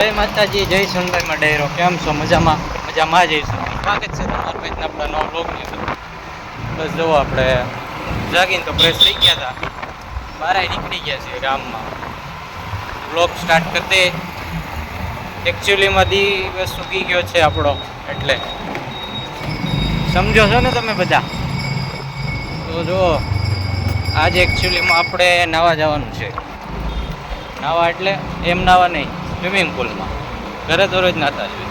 જય માતાજી, જય સોનભાઈમાં ડાયરો. કેમ છો? મજામાં? મજામાં જઈશું સ્વાગત છે તમારું ભાઈ આપણા નવા બ્લોગની અંદર. બસ જુઓ આપણે. જાગીને તો ફ્રેશ થઈ ગયા હતા. બહાર નીકળી ગયા છે ગામમાં. બ્લોગ સ્ટાર્ટ કરી દે. એકચ્યુઅલીમાં દિવસ સૂકી ગયો છે આપણો. એટલે. સમજો છો ને તમે બધા? તો જુઓ. આજે એકચ્યુઅલીમાં આપણે નાવા જવાનું છે. નાવા એટલે એમ નાવા નહીં. સ્વિમિંગ પુલમાં. ઘરે દરરોજ નાતા જોઈએ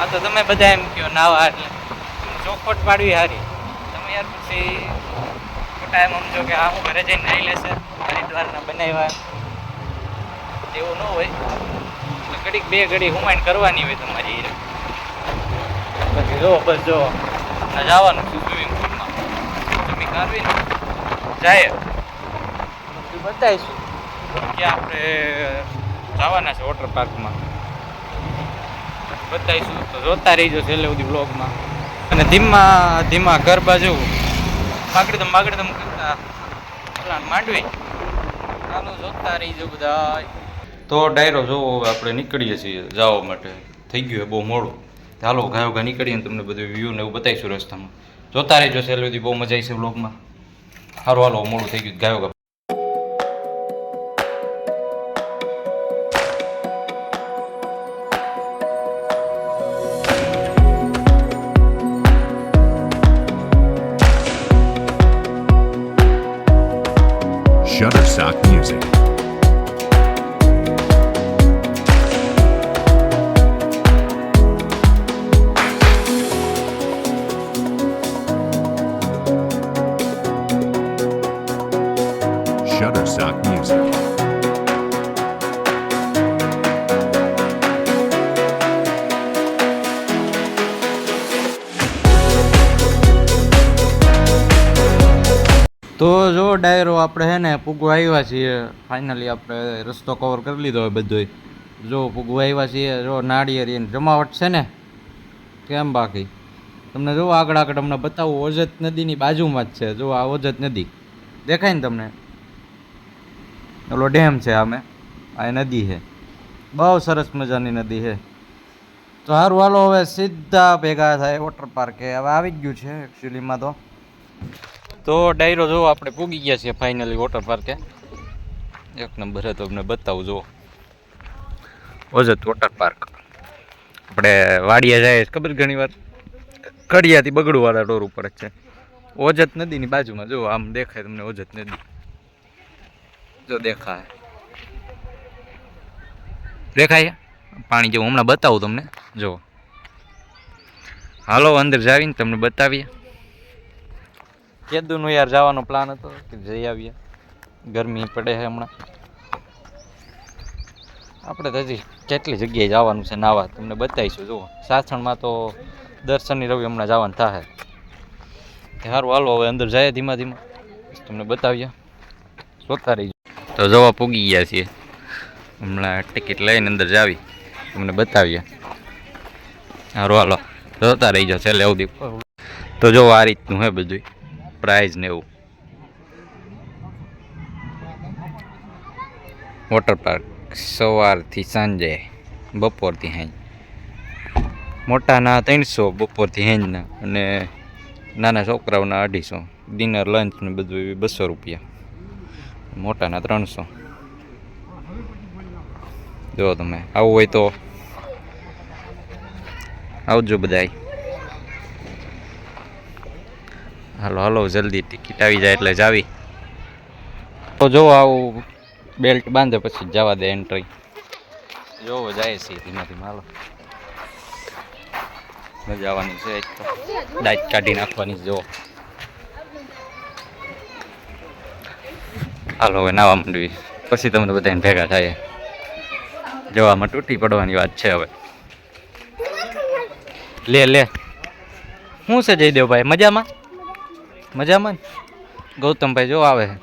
આ તો તમે બધા એમ કહો, નાવા એટલે. ચોખવટ પાડવી સારી તમે યાર પછી ખોટા એમ સમજો કે, હા, હું ઘરે જઈને નાહી લેશે, હરિદ્વારના બનાવ્યા. એવું ન હોય. એટલે ઘડીક બે ઘડી હુમાયણ કરવાની હોય તમારી પછી જો, બસ જો જવાનું છું સ્વિમિંગ પુલમાં. તમે કરવી ને જાય. બતાવીશું. કે આપણે જવાના છે વોટર પાર્કમાં બતાવીશું તો જોતા રહીજો છેલ્લે સુધી બ્લોગમાં અને ધીમા ધીમા ઘર બાજુ. માગડી માગડી તમ કરતા. માંડવી. ચાલો જોતા રહીજો બધા તો ડાયરો જોવો હવે આપણે નીકળીએ છીએ જવા માટે. થઈ ગયું બહુ મોડું. ચાલો ગાયો ઘા નીકળીએ તમને બધું વ્યૂ ને એવું બતાવીશું રસ્તામાં. જોતા રહીજો છેલ્લે સુધી બહુ મજા આવી છે બ્લોગમાં સારું હાલો, મોડું થઈ ગયું. ગાયો Shutterstock Music. તો જો ડાયરો આપણે હે ને પૂગવા આવ્યા છીએ ફાઇનલી આપણે રસ્તો કવર કરી લીધો હોય બધોય. જો પૂગવા આવ્યા છીએ, જો નાળિયેરી જમાવટ છે ને, કેમ બાકી? તમને જો આગળ આગળ તમને બતાવું, ઓજત નદીની બાજુમાં જ છે, જો આ ઓજત નદી. દેખાય ને તમને? ઓલો ડેમ છે આમે, આ નદી છે બહુ સરસ મજાની નદી છે તો સારું હાલો, હવે સીધા ભેગા થાય વોટર પાર્કે હવે આવી જ ગયું છે એકચ્યુઅલીમાં તો. તો ડાયરો જુઓ આપણે પૂગી ગયા છીએ ફાઇનલી વોટર પાર્કે એક નંબર હતો તમને બતાવું જુઓ. ઓજત વોટર પાર્ક આપણે વાડિયા જાય ખબર ઘણી વાર? કડિયાથી બગડુવાળા ડોર ઉપર જ છે. ઓજત નદીની બાજુમાં જુઓ, આમ દેખાય તમને ઓજત નદી. જો દેખાય. દેખાય? પાણી જેવું, હમણાં બતાવું તમને. જો હાલો, અંદર જાવીને તમને બતાવીએ. કેદુનો યાર જવાનો પ્લાન હતો કે જઈ આવીએ. ગરમી પડે છે હમણાં. આપણે તો હજી કેટલી જગ્યાએ જવાનું છે નાવા, તમને બતાવીશું. જુઓ, સાસણમાં તો દર્શનની રવિ હમણાં જવાનું થાય સારું હાલો, હવે અંદર જાય ધીમા ધીમા. તમને બતાવીએ. જોતા રહીજો તો જવા પૂગી ગયા છીએ. હમણાં ટિકિટ લઈને અંદર જાવી. તમને બતાવીએ. સારું હાલો. જોતા રહીજો છેલ્લે સુધી તો જો આ રીતનું હે બધું પ્રાઇઝ ને એવું. વોટર પાર્ક સવારથી સાંજે બપોરથી હાંજ. મોટાના ત્રણસો બપોરથી હેંજના અને નાના છોકરાઓના અઢીસો. ડિનર લંચ ને બધું બસો રૂપિયા. મોટાના ત્રણસો. જો તમે, આવું હોય તો આવજો બધાય. હાલો હાલો, જલ્દી ટિકિટ આવી જાય એટલે જાવી તો જો આવું બેલ્ટ બાંધે પછી જવા દે એન્ટ્રી જોવો જાય છે ધીમે ધીમે હાલો. મજા આવવાની છે ડાઇટ કાઢી નાખવાની જો. હાલો, હવે નાવા માંડવી. પછી તમને બધાને ભેગા થાય. જવામાં તૂટી પડવાની વાત છે હવે. લે લે. શું છે જયદેવભાઈ, મજામાં? મજામાં ગૌતમભાઈ જો આવે છે.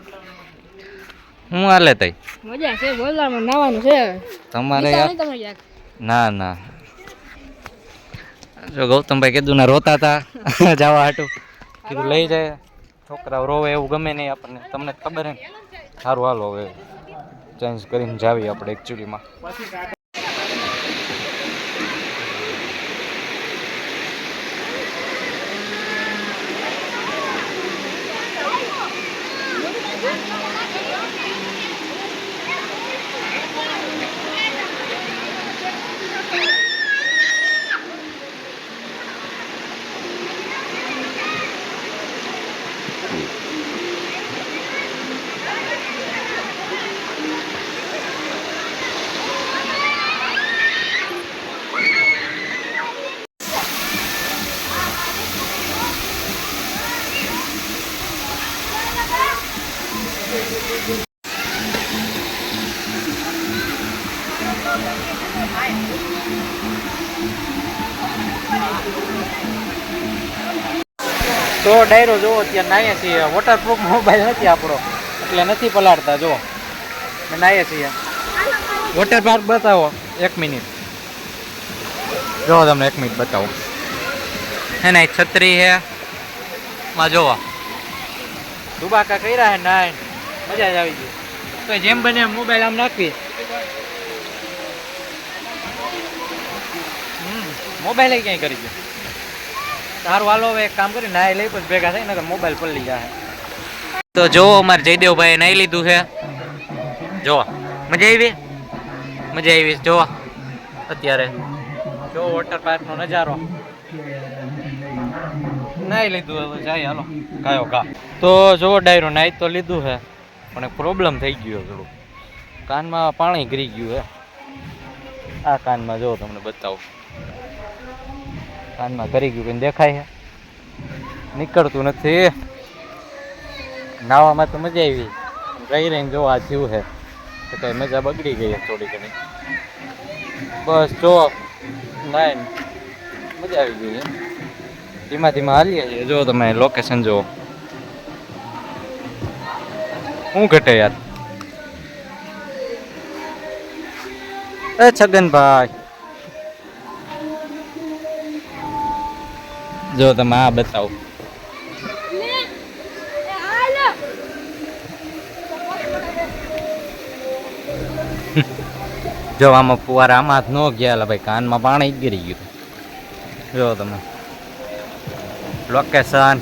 હું હાલે તઈ? મજા છે બોલવામાં નાવાનું છે તમારે. ના ના. જો ગૌતમભાઈ કીધું ને રોતા હતા જવા હાટું. કીધું લઈ જાય. છોકરાઓ રોવે એવું ગમે નહીં આપણને. તમને ખબર હે સારું હાલો હવે. ચેન્જ કરીને જાવી આપણે એકચ્યુઅલીમાં તો ડાયરો જુઓ અત્યારે નાહીએ છીએ. વોટરપ્રૂફ મોબાઈલ નથી આપણો. એટલે નથી પલાળતા જુઓ નાહીએ છીએ. વોટર પાર્ક બતાવો, એક મિનિટ જો તમને એક મિનિટ બતાવો. હે ને, છત્રી હે. માં જોવા. ધુબાકા કર્યા હે નાય. મજા જ આવી ગઈ. તો જેમ બને મોબાઈલ આમ નાખવી. મોબાઈલ ક્યાંય કરી ગયો? સારું હાલો, હવે એક કામ કરી નાય લઈ પછી ભેગા થાય ને મોબાઈલ પલળી જાય તો જો અમારે જયદેવભાઈ નાઈ લીધું છે. જો મજા આવી? મજા આવી જો અત્યારે. જો વોટર પાર્ક નો નજારો. નાઈ લીધું હવે, જાય, હાલો. કાયો કા તો જો ડાયરો નાઈ તો લીધું છે, પણ એક પ્રોબ્લેમ થઈ ગયો થોડું કાનમાં પાણી ગરી ગયું હે આ કાનમાં જો તમને બતાવું. કાનમાં કરી ગયું, કઈ દેખાય છે નીકળતું નથી. નાવામાં તો મજા આવી. રહી રહીને જો આ થયું છે તો કઈ મજા બગડી ગઈ છે થોડી ઘણી. બસ જો નાય મજા આવી ગઈ છે ધીમા ધીમા હાલીએ છીએ. જો તમે લોકેશન જુઓ. શું ઘટે યાર? એ છગનભાઈ. જો તમે આ બતાવો. જો આમાં ફુવારા આમાં હાથ ન ગયા ભાઈ, કાનમાં પાણી ગીરી ગયું. જો તમે. લોકેશન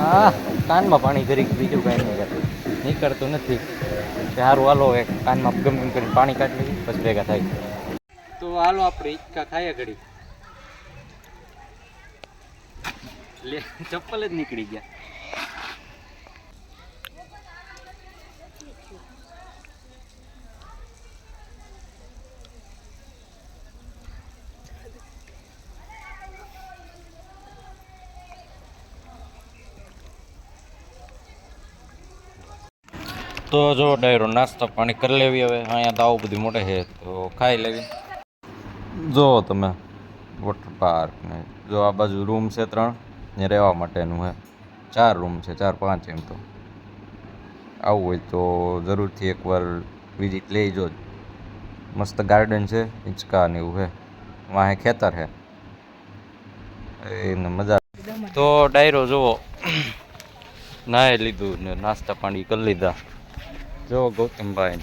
હા, કાનમાં પાણી ગરી બીજું કાંઈ નહીં કરતું નીકળતું નથી. સારું હાલો એક કાનમાં ગમ ગમ કરીને પાણી કાઢી પછી ભેગા થાય. તો હાલો, આપણે ઈચ્છા ખાઈએ ઘડી લે, ચપ્પલ જ નીકળી ગયા. તો જો, ડાયરો નાસ્તો પાણી કરી લેવી હવે. અહીંયા તો આવું બધું મોટે છે, તો ખાઈ લેવી. જો તમે વોટર પાર્ક ને જો આ બાજુ રૂમ છે ત્રણ. રહેવા માટેનું છે ચાર રૂમ છે ચાર પાંચ એમ તો. આવું હોય તો જરૂરથી એકવાર વિઝિટ લઈ જો. મસ્ત ગાર્ડન છે હિંચકા ને એવું છે વાહે ખેતર છે એને મજા તો ડાયરો જુઓ. નાહી લીધું ને નાસ્તા પાણી કરી લીધા. જો ગૌતમભાઈ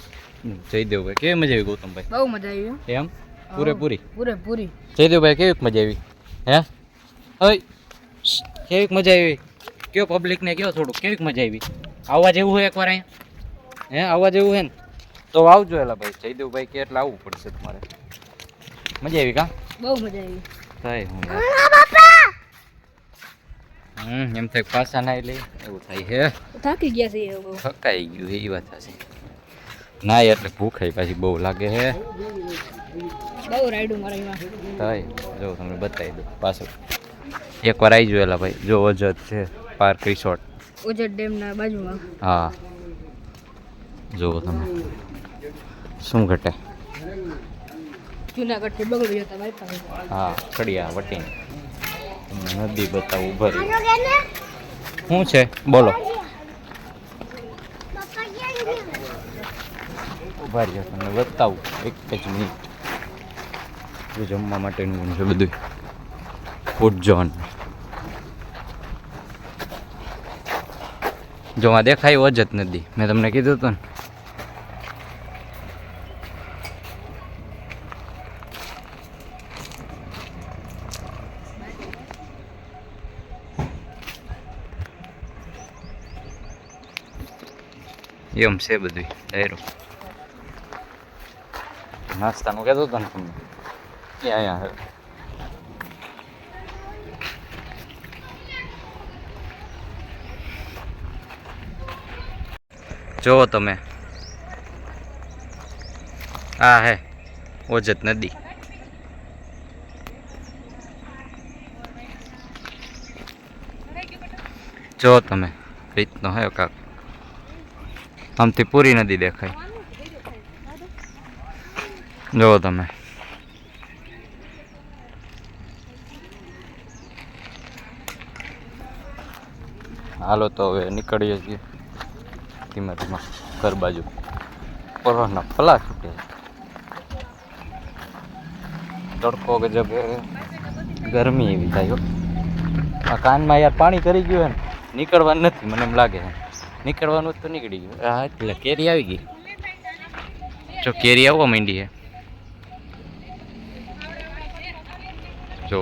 જયદેવભાઈ. કેવી મજા આવી ગૌતમભાઈ? બહુ મજા આવી એમ? પૂરેપૂરી? પૂરેપૂરી. જયદેવભાઈ કેવી મજા આવી? હે? ઓય! કેવી મજા આવી? કયો પબ્લિકને કયો થોડું કેવી મજા આવી? આવવા જેવું હોય એકવાર અહીંયા? હે આવવા જેવું હે ને? તો આવજો એલા ભાઈ જયદેવભાઈ કે એટલે આવવું પડશે તમારે. મજા આવી કા? બહુ મજા આવી. થાય હું. હમ એમ થાય પાછા ના લઈ એવું થાય હે. થાકી ગયા છે એવું થકાઈ ગયું એ વાત છે ના એટલે ભૂખાઈ પાછી બહુ લાગે હે. બહુ રાઈડું મારા એમાં. થાય જો તમને બતાવી દઉં પાછું. એકવાર આવી જોયેલા ભાઈ. જો અજત છે પાર્ક રિસોર્ટ. ઓજર ડેમના બાજુમાં. હા. જુઓ તમે. શું ઘટે? જુનાગઢથી બગડી જતા ભાઈ હા કડિયા વટીને નદી બતાવું રહ્યું શું છે? બોલો. ઊભા રહ્યો તમને બતાવું. એક જ મિનિટ. જો જમવા માટેનું છે બધું ફૂડ ઝોન જો આ દેખાય અજત નદી મેં તમને કીધું હતું ને. એમ છે બધું ડાયરો નાસ્તાનું કહેતો હતો ને તમને. ક્યાં અહીંયા જુઓ તમે. આ હે, ઓજત નદી. જો તમે, રીતનો હે કાક. આમથી પૂરી નદી દેખાય. જુઓ તમે. હાલો તો હવે નીકળીએ છીએ. ધીમે ધીમા ઘર બાજુ પરોના ફલા છૂટે. તડકો ગજબ ગરમી એવી થાય આ કાનમાં યાર પાણી કરી ગયું ને, નીકળવાનું નથી, મને એમ લાગે નીકળવાનું તો નીકળી ગયું. હા, એટલે કેરી આવી ગઈ. જો કેરી આવવા માંડી હે. જો.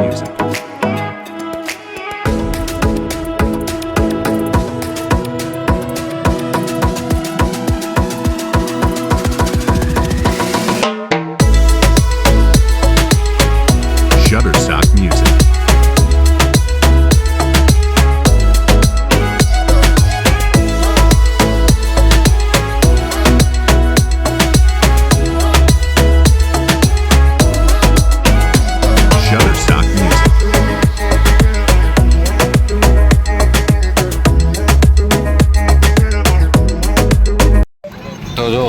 Music.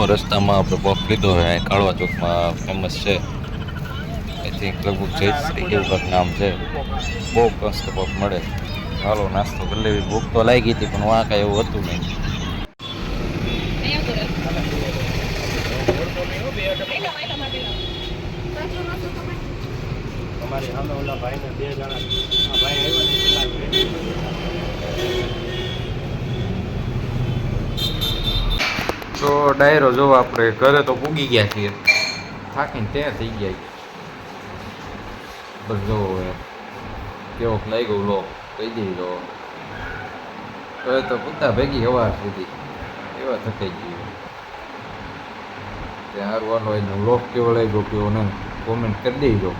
રસ્તામાં આપણે પફ લીધો હોય, અહીં કાળવા ચોકમાં ફેમસ છે. આઈ થિંક લગભગ જયશ્રી એવું નામ છે. બહુ મસ્ત પફ મળે. ચાલો નાસ્તો કરી લેવી. ભૂખ તો લાગી હતી, પણ વાં કાંઈ એવું હતું નહીં. તો ડાયરો જો આપણે ઘરે તો પૂગી ગયા છીએ. થાકીને ત્યાં થઈ ગયા. બસ જો હવે કેવોક ગયું લો, કહી દઈ લો હવે તો પૂતા ભેગી હવાર સુધી. એવા થકાઈ ગયું. ત્યાં હારવાનો હોય ને લોક કેવો લાગ્યો, કેવો ને કોમેન્ટ કરી દેજો.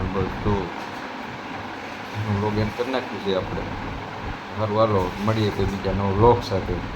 અને બસ જો લોગ એમ કરી નાખ્યું છે આપણે. સારું હાલો મળીએ તો બીજા નવો લોક સાથે.